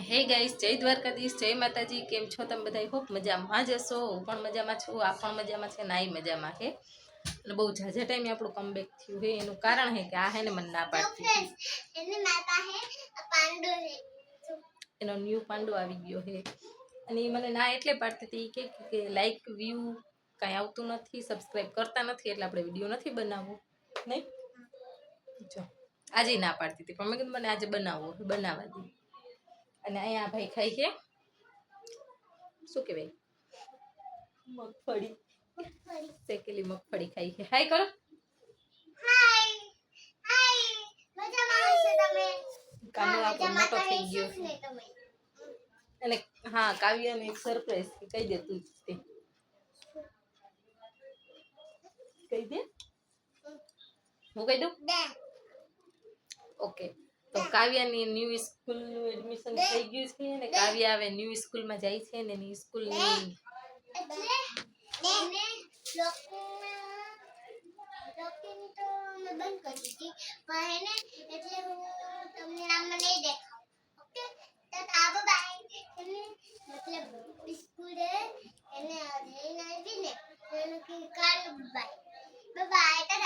હે ગાઈસ જય દ્વારકાધીશ જય માતાજી કેમ છો તમે બધા હોપ મજામાં જ હશો હું પણ મજામાં છું આ પણ મજામાં છે નાઈ મજામાં છે. અને બહુ ઝાઝા ટાઈમે આપણું કમબેક થયું છે એનું કારણ છે કે આ હે ને મને ના પાડતી હતી. એને હે હે. ન્યૂ પાંડો આવી ગયો છે. અને એ મને ના એટલે પાડતી હતી કે લાઈક વ્યૂ કાંઈ આવતું નથી સબસ્ક્રાઈબ કરતા નથી એટલે આપણે વીડિયો નથી બનાવવો નહીં? જો. આજે ના પાડતી હતી પણ મેં કીધું મને આજે બનાવવો બનાવવા દે. અને અહીંયા ભાઈ ખાઈ છે. શું કહેવાય? મગફળી. શેકેલી મગફળી ખાઈ છે. હાય કરો. કાનો આપણો મોટો થઈ ગયો અને હા કાવ્યને એક સરપ્રાઈઝ કહી દે તું તે. કહી દે. હું કહી દઉં? ઓકે તો કાવ્યાની ન્યૂ સ્કૂલનું એડમિશન થઈ ગયું છે ને કાવ્યા હવે ન્યૂ સ્કૂલમાં જાય છે ને ન્યૂ સ્કૂલની એટલે એને એને એને એને આવી ને તો કે કાલ બાય બાય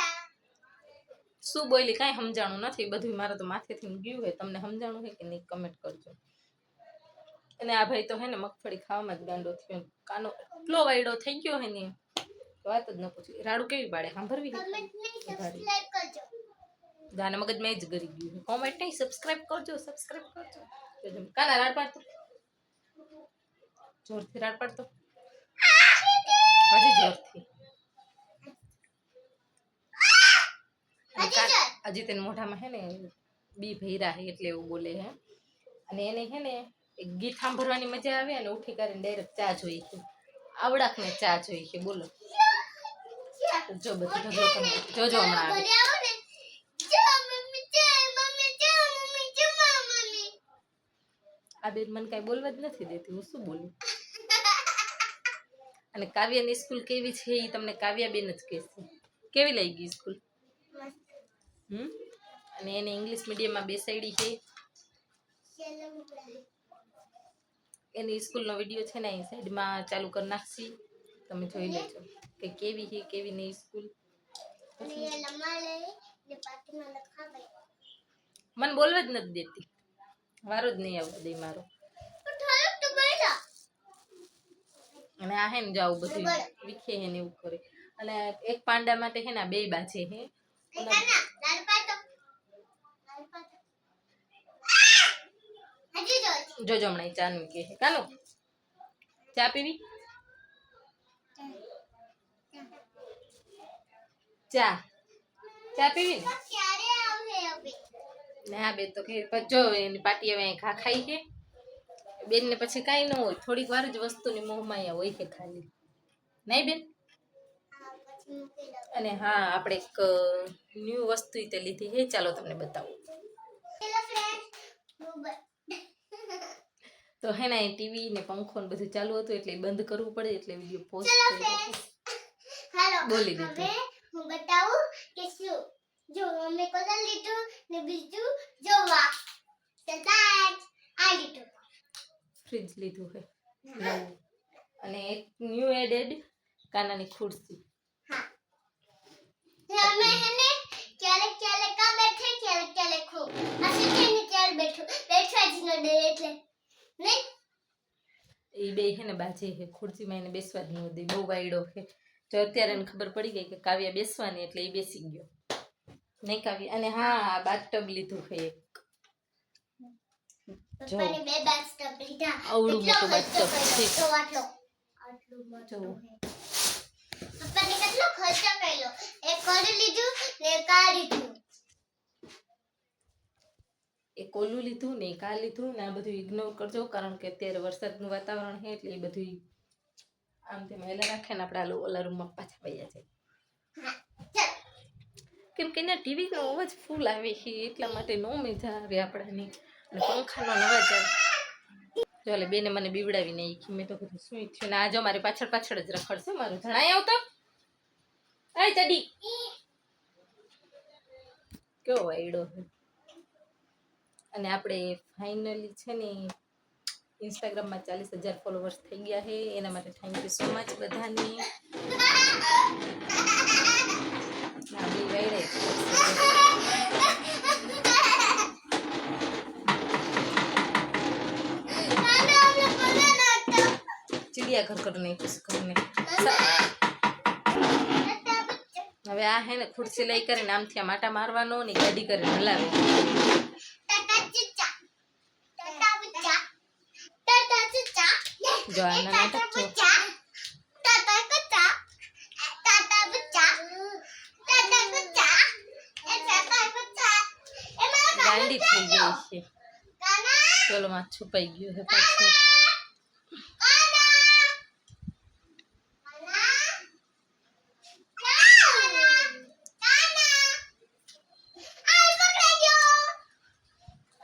શું બોલી કાંઈ સમજાણું નથી. બધું મારે તો માથેથી ગયું હોય. તમને સમજાણું હોય કે નહીં કમેન્ટ કરજો. અને આ ભાઈ તો હે ને મગફળી ખાવામાં જ ગાંડો થયો. કાનો એટલો વાયડો થઈ ગયો હે ને. વાત જ ન પૂછી રાડું કેવી પાડે સાંભળવી છે? મગજ મેં જ ગરી ગયું કોમેન્ટ નહીં સબસ્ક્રાઇબ કરજો સબસ્ક્રાઇબ કરજો. કાના રાડ પાડતો? જોરથી રાડ પાડતો? હજી જોરથી અને હજી કા- જોર? હજી તેને મોઢામાં હે ને બી ભૈરા હે એટલે એવું બોલે હે. અને એને હે ને એક ગીત સાંભળવાની મજા આવે અને ઉઠી કરીને ડાયરેક્ટ ચા જોઈ છે. આવડાક ને ચા જોઈ છે, બોલો. જો બધું ઢગલો કરી જોજો હમણાં આવે ઘરે આવો ને જો મમ્મી જો મમ્મી જો મમ્મી જો મમ્મી આ બેન મને કાંઈ બોલવા જ નથી દેતી, હું શું બોલું? અને કાવ્યાની સ્કૂલ કેવી છે એ તમને કાવ્યાબેન જ કહેશે. કેવી લઈ ગઈ સ્કૂલ? હમ? અને એને ઇંગ્લિશ મીડિયમમાં બેસાડી છે. એની સ્કૂલનો વીડિયો છે ને અહીં સાઈડમાં ચાલુ કરી નાખશી. તમે જોઈ લેજો કે કેવી છે કેવી નહીં સ્કૂલ મને બોલવા જ નથી દેતી. વારો જ નહીં આવવા દે મારો. અને આ હે ને જાવ બધું વિખે હે ને એવું કરે. અને એક પાંડા માટે હે ને બે બે છે હે. જોજો હમણાં ઈ ચા નું કે કાનો? ચા પીવી? ચા. ચા પીવી ને? આ બેન તો કે જો એની પાટી હવે ખા ખાઈ છે. બેન ને પછી કાંઈ ન હોય. થોડીક વાર જ વસ્તુની મોહમાયા હોય છે ખાલી. નહીં બેન? હા અને હા આપણે એક ન્યૂ વસ્તુ તે લીધી છે. ચાલો તમને બતાવું. તો હે ને ટીવી ને પંખો ને બધું ચાલુ હતું એટલે બંધ કરવું પડે એટલે વિડિયો પોઝ બોલી દીધું. હવે હું બતાવું કે શું? જો મમ્મી કલર લીધું ને બીજું જોવા. સદાજ આ લીધું. ફ્રીજ લીધું હે અને એક ન્યૂ એડેડ કાનાની ખુરશી હા ને અમે હેને ક્યારેક ક્યારેક આ બેઠે ક્યારેક ક્યારેક હું આ શીખીને ક્યારે બેઠું બેઠવા જ ન દે એટલે નહીં એ બે છે ને બાજે છે ખુરશીમાં એને બેસવા જ ન દે બહુ વાયડો છે. જો અત્યારે એને ખબર પડી ગઈ કે કાવ્યા બેસવાની એટલે એ બેસી ગયો. નહીં કાવ્ય? અને હા બાથટબ લીધું છે એક. જો. બે બાર સ્ટોપ લીધા. આવડું મોટું બાથટબ છે. તો આટલો. આટલું મોટું પપ્પાને કેટલો ખર્ચો કર્યો? એ કરી લીધું ને કાઢી લીધું. એક કોલું લીધું ને એક આ લીધું ને આ બધું ઇગ્નોર કરજો, કારણ કે અત્યારે વરસાદનું વાતાવરણ છે એટલે એ બધું આમ તેમ હેલા રાખે ને આપણે આ ઓલા રૂમમાં પાછા વયા જાય. કેમ કે એના ટીવીનો અવાજ ફૂલ આવે છે, એટલા માટે નો મજા આવે આપણાની. અને પંખાનો અવાજ આવે. ચાલે બેને મને બીવડાવી નાખી મેં તો કીધું, શું થયું? ને આજો મારી પાછળ પાછળ જ રખડશે મારું. જણાય આવતો. આય ચડી. કેવો વાયડો અને આપણે ફાઇનલી છે ને ઇન્સ્ટાગ્રામમાં ચાલીસ હજાર ફોલોવર્સ થઈ ગયા છે. એના માટે થેન્ક યુ સો મચ બધાને. લાંબી વેડે ચિડિયા ઘર નહીં ઘરને. હવે આ હે ને ખુરશી લઈ કરીને આમથી આ માટા મારવાનો ને ગાડી કરીને હલાવે. જો આના નાટક જો ગાંડી થઈ ગઈ છે. ચલો માં છુપાઈ ગયું છે પાછું.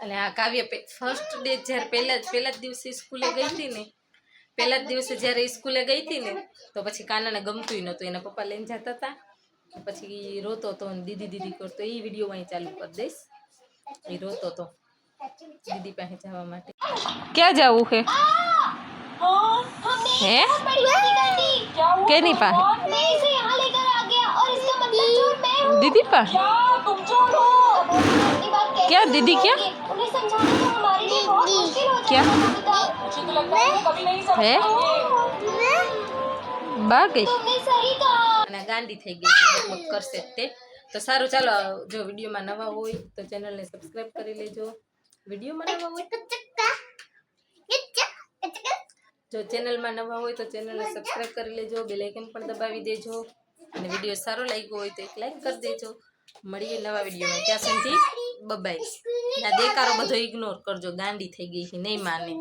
અને આ કાવ્ય ફર્સ્ટ ડે જ્યારે પહેલા જ પહેલા જ દિવસે સ્કૂલે ગઈ હતી ને. પહેલા જ દિવસે જ્યારે સ્કૂલે ગઈ હતી ને તો પછી કાનાને ગમતું નહોતું એના પપ્પા લઈને જતા હતા પછી રોતો હતો અને દીદી દીદી કરતો એ વિડીયો અહીં ચાલુ કરી દઈશ એ રોતો હતો દીદી પાસે જવા માટે ક્યાં જવું છે હે કેની પાસે દીદી પાસે क्या दीदी क्या क्या है બા અને ગાંડી થઈ ગઈ કરશે તે. તો સારું, ચાલો, જો વિડીયોમાં નવા હોય તો ચેનલને સબસ્ક્રાઇબ કરી લેજો. વિડીયોમાં નવા હોય? જો ચેનલમાં નવા હોય તો ચેનલને સબસ્ક્રાઇબ કરી લેજો, બેલ આઇકન પણ દબાવી દેજો. અને વીડિયો સારો લાગ્યો હોય તો એક લાઈક કરી દેજો. મળીએ નવા વિડીયોમાં. ત્યાં સુધી બબાઈ. ના દેકારો બધો ઇગ્નોર કરજો. ગાંડી થઈ ગઈ છે, નહીં માને.